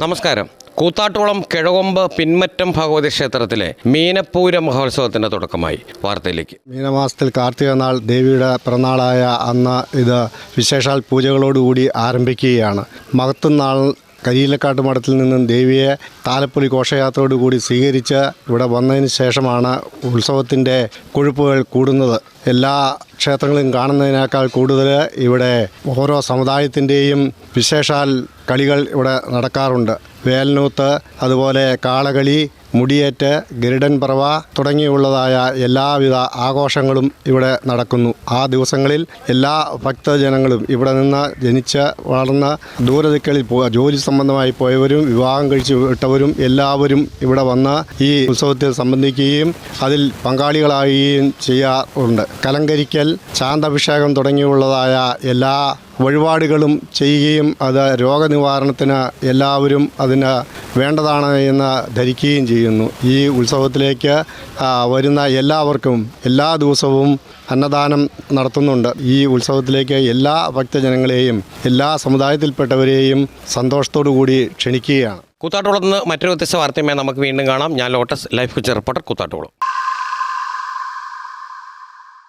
നമസ്കാരം. കൂത്താട്ടോളം കിഴകൊമ്പ് പിന്മറ്റം ഭഗവതി ക്ഷേത്രത്തിലെ മീനപ്പൂര മഹോത്സവത്തിന്റെ തുടക്കമായി. വാർത്തയിലേക്ക്. മീനമാസത്തിൽ കാർത്തിക നാൾ ദേവിയുടെ പിറന്നാളായ അന്ന് ഇത് വിശേഷാൽ പൂജകളോടുകൂടി ആരംഭിക്കുകയാണ്. മഹത്തുനാൾ കരിയിലക്കാട്ട് മഠത്തിൽ നിന്നും ദേവിയെ താലപ്പൊലി ഘോഷയാത്രയോടുകൂടി സ്വീകരിച്ച് ഇവിടെ വന്നതിന് ശേഷമാണ് ഉത്സവത്തിന്റെ കൊഴുപ്പുകൾ കൂടുന്നത്. എല്ലാ ക്ഷേത്രങ്ങളും കാണുന്നതിനേക്കാൾ കൂടുതൽ ഇവിടെ ഓരോ സമുദായത്തിന്റെയും വിശേഷാൽ കളികൾ ഇവിടെ നടക്കാറുണ്ട്. വേലനൂത്ത് അതുപോലെ കാളകളി മുടിയേറ്റ് ഗരുഡൻ പറവ തുടങ്ങിയുള്ളതായ എല്ലാവിധ ആഘോഷങ്ങളും ഇവിടെ നടക്കുന്നു. ആ ദിവസങ്ങളിൽ എല്ലാ ഭക്തജനങ്ങളും ഇവിടെ നിന്ന് ജനിച്ച് വളർന്ന ദൂരദിക്കളിൽ ജോലി സംബന്ധമായി പോയവരും വിവാഹം കഴിച്ചു വിട്ടവരും എല്ലാവരും ഇവിടെ വന്ന് ഈ ഉത്സവത്തിൽ സംബന്ധിക്കുകയും അതിൽ പങ്കാളികളാകുകയും ചെയ്യാറുണ്ട്. കലങ്കരിക്കൽ ശാന്തഭിഷേകം തുടങ്ങിയുള്ളതായ എല്ലാ വഴിപാടുകളും ചെയ്യുകയും അത് രോഗനിവാരണത്തിന് എല്ലാവരും അതിന് വേണ്ടതാണ് എന്ന് ധരിക്കുകയും ചെയ്യുന്നു. ഈ ഉത്സവത്തിലേക്ക് വരുന്ന എല്ലാവർക്കും എല്ലാ ദിവസവും അന്നദാനം നടത്തുന്നുണ്ട്. ഈ ഉത്സവത്തിലേക്ക് എല്ലാ ഭക്തജനങ്ങളെയും എല്ലാ സമുദായത്തിൽപ്പെട്ടവരെയും സന്തോഷത്തോടു കൂടി ക്ഷണിക്കുകയാണ്. കൂത്താട്ടോളത്ത് മറ്റൊരു വ്യത്യസ്ത വാർത്തയുമായി നമുക്ക് വീണ്ടും കാണാം. ഞാൻ ലോട്ടസ് ലൈഫ് കൊച്ചി റിപ്പോർട്ടർ കൂത്താട്ടോളം.